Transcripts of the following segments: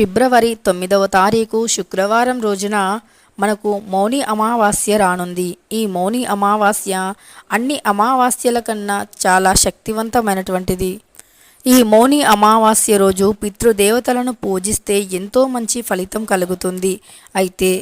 ఫిబ్రవరి తొమ్మిదవ తారీఖు శుక్రవారం రోజున మనకు మౌని అమావాస్య రానుంది. ఈ మౌని అమావాస్య అన్ని అమావాస్యల కన్నా చాలా శక్తివంతమైనటువంటిది. ఈ మౌని అమావాస్య రోజు పితృదేవతలను పూజిస్తే ఎంతో మంచి ఫలితం కలుగుతుంది. అయితే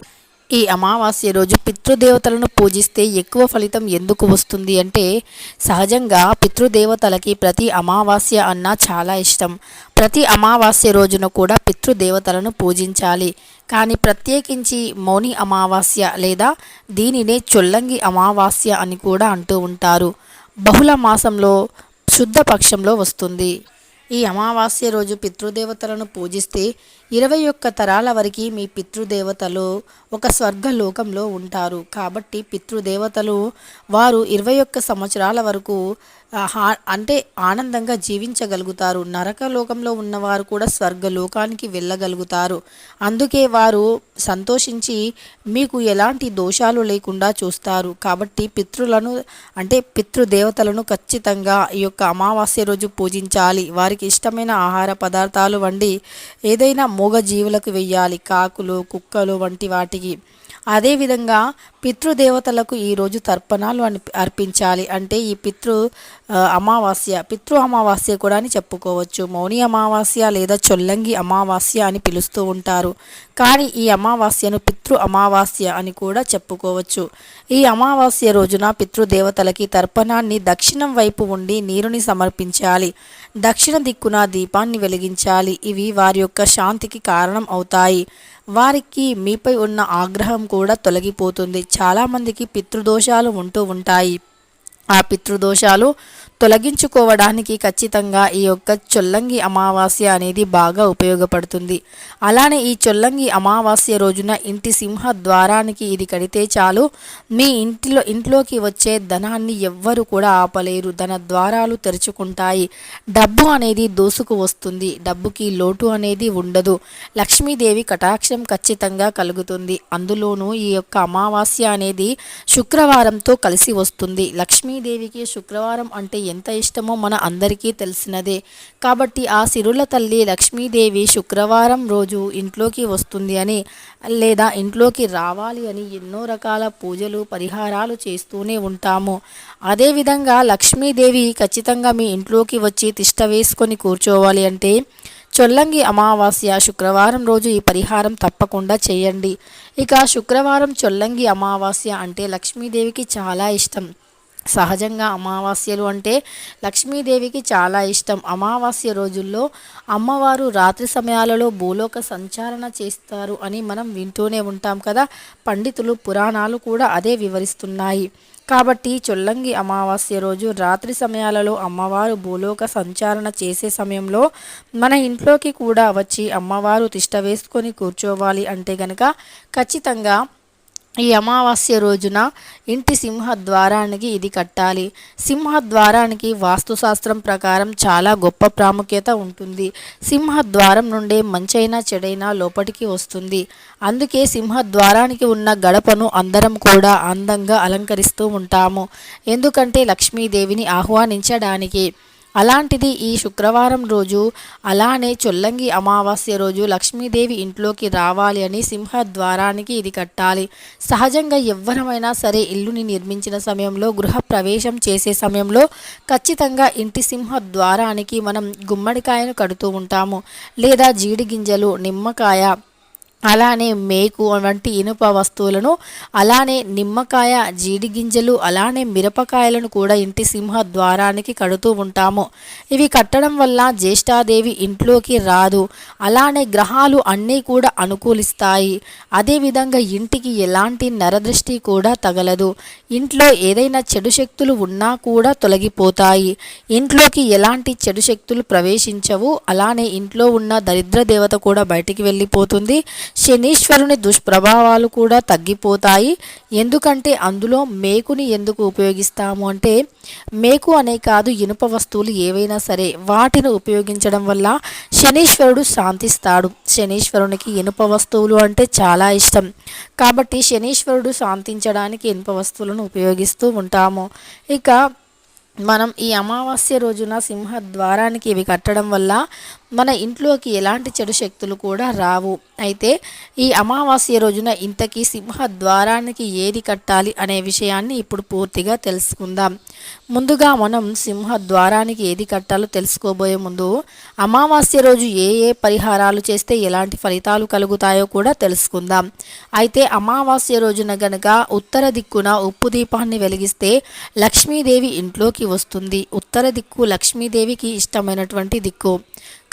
ఈ అమావాస్య రోజు పితృదేవతలను పూజిస్తే ఎక్కువ ఫలితం ఎందుకు వస్తుంది అంటే సహజంగా పితృదేవతలకి ప్రతి అమావాస్య అన్నా చాలా ఇష్టం. ప్రతి అమావాస్య రోజున కూడా పితృదేవతలను పూజించాలి. కానీ ప్రత్యేకించి మౌని అమావాస్య లేదా దీనినే చొల్లంగి అమావాస్య అని కూడా అంటూ ఉంటారు. బహుళ మాసంలో శుద్ధ పక్షంలో వస్తుంది. ఈ అమావాస్య రోజు పితృదేవతలను పూజిస్తే ఇరవై ఒక్క తరాల వరకు మీ పితృదేవతలు ఒక స్వర్గలోకంలో ఉంటారు. కాబట్టి పితృదేవతలు వారు ఇరవై ఒక్క సంవత్సరాల వరకు అంటే ఆనందంగా జీవించగలుగుతారు. నరకలోకంలో ఉన్నవారు కూడా స్వర్గలోకానికి వెళ్ళగలుగుతారు. అందుకే వారు సంతోషించి మీకు ఎలాంటి దోషాలు లేకుండా చూస్తారు. కాబట్టి పితృలను అంటే పితృదేవతలను ఖచ్చితంగా ఈ యొక్క అమావాస్య రోజు పూజించాలి. వారికి ఇష్టమైన ఆహార పదార్థాలు వండి ఏదైనా మూగజీవులకు వెయ్యాలి. కాకులు కుక్కలు వంటి వాటికి. అదేవిధంగా పితృదేవతలకు ఈరోజు తర్పణాలు అని అర్పించాలి అంటే ఈ పితృ అమావాస్య పితృ అమావాస్య కూడా అని చెప్పుకోవచ్చు. మౌని అమావాస్య లేదా చొల్లంగి అమావాస్య అని పిలుస్తూ ఉంటారు. కానీ ఈ అమావాస్యను పితృ అమావాస్య అని కూడా చెప్పుకోవచ్చు. ఈ అమావాస్య రోజున పితృదేవతలకి తర్పణాన్ని దక్షిణం వైపు ఉండి నీరుని సమర్పించాలి. దక్షిణ దిక్కున దీపాన్ని వెలిగించాలి. ఇవి వారి యొక్క శాంతికి కారణం అవుతాయి. వారికి మీపై ఉన్న ఆగ్రహం కూడా తొలగిపోతుంది. చాలామందికి పితృదోషాలు ఉంటూ ఉంటాయి. ఆ పితృదోషాలు తొలగించుకోవడానికి ఖచ్చితంగా ఈ యొక్క చొల్లంగి అమావాస్య అనేది బాగా ఉపయోగపడుతుంది. అలానే ఈ చొల్లంగి అమావాస్య రోజున ఇంటి సింహ ద్వారానికి ఇది కడితే చాలు. మీ ఇంటిలో ఇంట్లోకి వచ్చే ధనాన్ని ఎవ్వరు కూడా ఆపలేరు. ధన ద్వారాలు తెరుచుకుంటాయి. డబ్బు అనేది దోసుకు వస్తుంది. డబ్బుకి లోటు అనేది ఉండదు. లక్ష్మీదేవి కటాక్షం ఖచ్చితంగా కలుగుతుంది. అందులోనూ ఈ యొక్క అమావాస్య అనేది శుక్రవారంతో కలిసి వస్తుంది. లక్ష్మీదేవికి శుక్రవారం అంటే ఎంత ఇష్టమో మన అందరికీ తెలిసినదే. కాబట్టి ఆ సిరుల తల్లి లక్ష్మీదేవి శుక్రవారం రోజు ఇంట్లోకి వస్తుంది అని లేదా ఇంట్లోకి రావాలి అని ఎన్నో రకాల పూజలు పరిహారాలు చేస్తూనే ఉంటాము. అదేవిధంగా లక్ష్మీదేవి ఖచ్చితంగా మీ ఇంట్లోకి వచ్చి తిష్ట వేసుకొని కూర్చోవాలి అంటే చొల్లంగి అమావాస్య శుక్రవారం రోజు ఈ పరిహారం తప్పకుండా చేయండి. ఇక శుక్రవారం చొల్లంగి అమావాస్య అంటే లక్ష్మీదేవికి చాలా ఇష్టం. సహజంగా అమావాస్యలు అంటే లక్ష్మీదేవికి చాలా ఇష్టం. అమావాస్య రోజుల్లో అమ్మవారు రాత్రి సమయాలలో భూలోక సంచారణ చేస్తారు అని మనం వింటూనే ఉంటాం కదా. పండితులు పురాణాలు కూడా అదే వివరిస్తున్నాయి. కాబట్టి చొల్లంగి అమావాస్య రోజు రాత్రి సమయాలలో అమ్మవారు భూలోక సంచారణ చేసే సమయంలో మన ఇంట్లోకి కూడా వచ్చి అమ్మవారు తిష్ట వేసుకొని కూర్చోవాలి అంటే గనక ఖచ్చితంగా ఈ అమావాస్య రోజున ఇంటి సింహ ద్వారానికి ఇది కట్టాలి. సింహ ద్వారానికి వాస్తుశాస్త్రం ప్రకారం చాలా గొప్ప ప్రాముఖ్యత ఉంటుంది. సింహ ద్వారం నుండే మంచైనా చెడైనా లోపలికి వస్తుంది. అందుకే సింహ ద్వారానికి ఉన్న గడపను అందరం కూడా అందంగా అలంకరిస్తూ ఉంటాము. ఎందుకంటే లక్ష్మీదేవిని ఆహ్వానించడానికి అలాంటిది ఈ శుక్రవారం రోజు అలానే చొల్లంగి అమావాస్య రోజు లక్ష్మీదేవి ఇంట్లోకి రావాలి అని సింహ ద్వారానికి ఇది కట్టాలి. సహజంగా ఎవ్వరమైనా సరే ఇల్లుని నిర్మించిన సమయంలో గృహ ప్రవేశం చేసే సమయంలో ఖచ్చితంగా ఇంటి సింహ ద్వారానికి మనం గుమ్మడికాయను కడుతూ ఉంటాము. లేదా జీడి గింజలు నిమ్మకాయ అలానే మేకు వంటి ఇనుప వస్తువులను అలానే నిమ్మకాయ జీడి గింజలు అలానే మిరపకాయలను కూడా ఇంటి సింహ ద్వారానికి కడుతూ ఉంటాము. ఇవి కట్టడం వల్ల జ్యేష్ఠాదేవి ఇంట్లోకి రాదు. అలానే గ్రహాలు అన్నీ కూడా అనుకూలిస్తాయి. అదేవిధంగా ఇంటికి ఎలాంటి నరదృష్టి కూడా తగలదు. ఇంట్లో ఏదైనా చెడు శక్తులు ఉన్నా కూడా తొలగిపోతాయి. ఇంట్లోకి ఎలాంటి చెడు శక్తులు ప్రవేశించవు. అలానే ఇంట్లో ఉన్న దరిద్ర దేవత కూడా బయటికి వెళ్ళిపోతుంది. శనీశ్వరుని దుష్ప్రభావాలు కూడా తగ్గిపోతాయి. ఎందుకంటే అందులో మేకుని ఎందుకు ఉపయోగిస్తాము అంటే మేకు అనే కాదు ఇనుప వస్తువులు ఏవైనా సరే వాటిని ఉపయోగించడం వల్ల శనీశ్వరుడు శాంతిస్తాడు. శనీశ్వరునికి ఇనుప వస్తువులు అంటే చాలా ఇష్టం. కాబట్టి శనీశ్వరుడు శాంతించడానికి ఇనుప వస్తువులను ఉపయోగిస్తూ ఉంటాము. ఇక మనం ఈ అమావాస్య రోజున సింహ ద్వారానికి ఇవి కట్టడం వల్ల మన ఇంట్లోకి ఎలాంటి చెడు శక్తులు కూడా రావు. అయితే ఈ అమావాస్య రోజున ఇంతకీ సింహ ద్వారానికి ఏది కట్టాలి అనే విషయాన్ని ఇప్పుడు పూర్తిగా తెలుసుకుందాం. ముందుగా మనం సింహ ద్వారానికి ఏది కట్టాలో తెలుసుకోబోయే ముందు అమావాస్య రోజు ఏ ఏ పరిహారాలు చేస్తే ఎలాంటి ఫలితాలు కలుగుతాయో కూడా తెలుసుకుందాం. అయితే అమావాస్య రోజున గనక ఉత్తర దిక్కున ఉప్పు దీపాన్ని వెలిగిస్తే లక్ష్మీదేవి ఇంట్లోకి వస్తుంది. ఉత్తర దిక్కు లక్ష్మీదేవికి ఇష్టమైనటువంటి దిక్కు.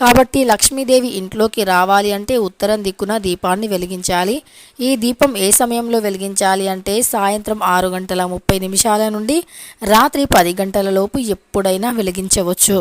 కాబట్టి లక్ష్మీదేవి ఇంట్లోకి రావాలి అంటే ఉత్తరం దిక్కున దీపాన్ని వెలిగించాలి. ఈ దీపం ఏ సమయంలో వెలిగించాలి అంటే సాయంత్రం ఆరు గంటల ముప్పై నిమిషాల నుండి రాత్రి పది గంటలలోపు ఎప్పుడైనా వెలిగించవచ్చు.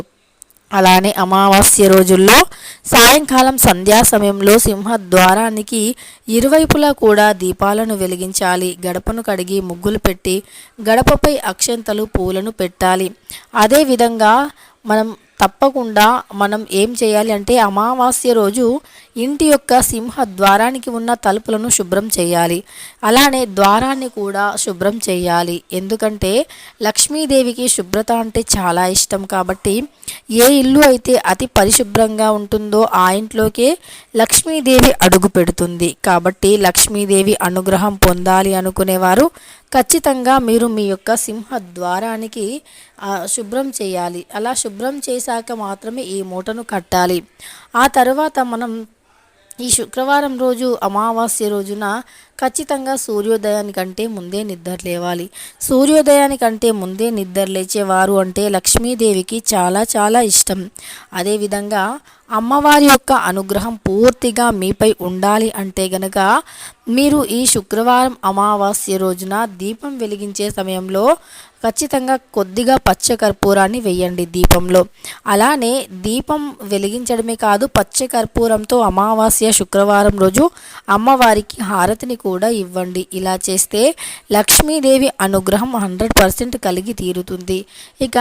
అలానే అమావాస్య రోజుల్లో సాయంకాలం సంధ్యా సమయంలో సింహద్వారానికి ఇరువైపులా కూడా దీపాలను వెలిగించాలి. గడపను కడిగి ముగ్గులు పెట్టి గడపపై అక్షంతలు పూలను పెట్టాలి. అదేవిధంగా మనం తప్పకుండా మనం ఏం చేయాలి అంటే అమావాస్య రోజు ఇంటి యొక్క సింహ ద్వారానికి ఉన్న తలుపులను శుభ్రం చేయాలి. అలానే ద్వారాన్ని కూడా శుభ్రం చేయాలి. ఎందుకంటే లక్ష్మీదేవికి శుభ్రత అంటే చాలా ఇష్టం కాబట్టి ఏ ఇల్లు అయితే అతి పరిశుభ్రంగా ఉంటుందో ఆ ఇంట్లోకే లక్ష్మీదేవి అడుగు పెడుతుంది. కాబట్టి లక్ష్మీదేవి అనుగ్రహం పొందాలి అనుకునేవారు ఖచ్చితంగా మీరు మీ యొక్క సింహ ద్వారానికి శుభ్రం చేయాలి. అలా శుభ్రం చేశాక మాత్రమే ఈ మూటను కట్టాలి. ఆ తర్వాత మనం ఈ శుక్రవారం రోజు అమావాస్య రోజున ఖచ్చితంగా సూర్యోదయానికంటే ముందే నిద్ర లేవాలి. సూర్యోదయానికంటే ముందే నిద్ర లేచేవారు అంటే లక్ష్మీదేవికి చాలా చాలా ఇష్టం. అదేవిధంగా అమ్మవారి యొక్క అనుగ్రహం పూర్తిగా మీపై ఉండాలి అంటే గనక మీరు ఈ శుక్రవారం అమావాస్య రోజున దీపం వెలిగించే సమయంలో ఖచ్చితంగా కొద్దిగా పచ్చ కర్పూరాన్ని వేయండి దీపంలో. అలానే దీపం వెలిగించడమే కాదు పచ్చ కర్పూరంతో అమావాస్య శుక్రవారం రోజు అమ్మవారికి హారతిని కూడా ఇవ్వండి. ఇలా చేస్తే లక్ష్మీదేవి అనుగ్రహం హండ్రెడ్ పర్సెంట్ కలిగి తీరుతుంది. ఇక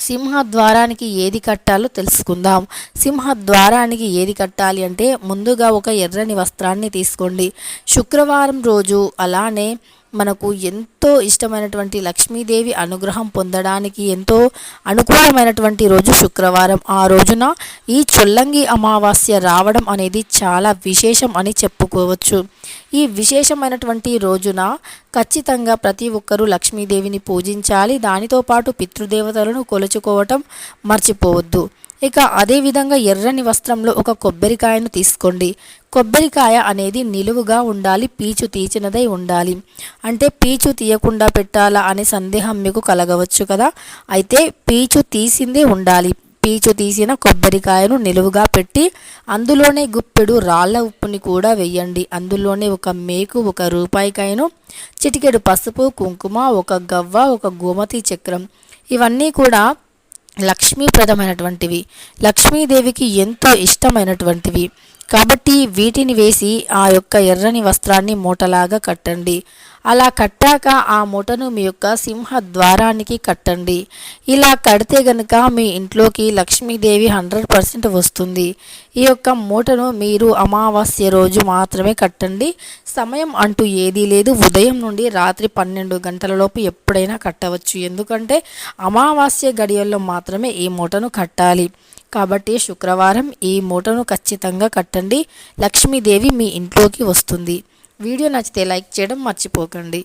సింహద్వారానికి ఏది కట్టాలో తెలుసుకుందాం. సింహద్వారానికి ఏది కట్టాలి అంటే ముందుగా ఒక ఎర్రని వస్త్రాన్ని తీసుకోండి. శుక్రవారం రోజు అలానే మనకు ఎంతో ఇష్టమైనటువంటి లక్ష్మీదేవి అనుగ్రహం పొందడానికి ఎంతో అనుకూలమైనటువంటి రోజు శుక్రవారం. ఆ రోజున ఈ చొల్లంగి అమావాస్య రావడం అనేది చాలా విశేషం అని చెప్పుకోవచ్చు. ఈ విశేషమైనటువంటి రోజున ఖచ్చితంగా ప్రతి ఒక్కరూ లక్ష్మీదేవిని పూజించాలి. దానితో పాటు పితృదేవతలను కొలుచుకోవటం మర్చిపోవద్దు. ఇక అదేవిధంగా ఎర్రని వస్త్రంలో ఒక కొబ్బరికాయను తీసుకోండి. కొబ్బరికాయ అనేది నిలువుగా ఉండాలి పీచు తీచినదై ఉండాలి. అంటే పీచు తీయకుండా పెట్టాలా అనే సందేహం మీకు కలగవచ్చు కదా? అయితే పీచు తీసిందే ఉండాలి. పీచు తీసిన కొబ్బరికాయను నిలువుగా పెట్టి అందులోనే గుప్పెడు రాళ్ళ ఉప్పుని కూడా వెయ్యండి అందులోనే ఒక మేకు ఒక రూపాయికాయను చిటికెడు పసుపు కుంకుమ ఒక గవ్వ ఒక గోమతి చక్రం. ఇవన్నీ కూడా లక్ష్మీప్రదమైనటువంటివి. లక్ష్మీదేవికి ఎంతో ఇష్టమైనటువంటివి. కాబట్టి వీటిని వేసి ఆ యొక్క ఎర్రని వస్త్రాన్ని మూటలాగా కట్టండి. అలా కట్టాక ఆ మూటను మీ యొక్క సింహ ద్వారానికి కట్టండి. ఇలా కడితే గనుక మీ ఇంట్లోకి లక్ష్మీదేవి హండ్రెడ్ పర్సెంట్ వస్తుంది. ఈ యొక్క మూటను మీరు అమావాస్య రోజు మాత్రమే కట్టండి. సమయం అంటూ ఏదీ లేదు. ఉదయం నుండి రాత్రి పన్నెండు గంటలలోపు ఎప్పుడైనా కట్టవచ్చు. ఎందుకంటే అమావాస్య గడియల్లో మాత్రమే ఈ మూటను కట్టాలి. కాబట్టి శుక్రవారం ఈ మూటను ఖచ్చితంగా కట్టండి. లక్ష్మీదేవి మీ ఇంట్లోకి వస్తుంది. వీడియో నచ్చితే లైక్ చేయడం మర్చిపోకండి.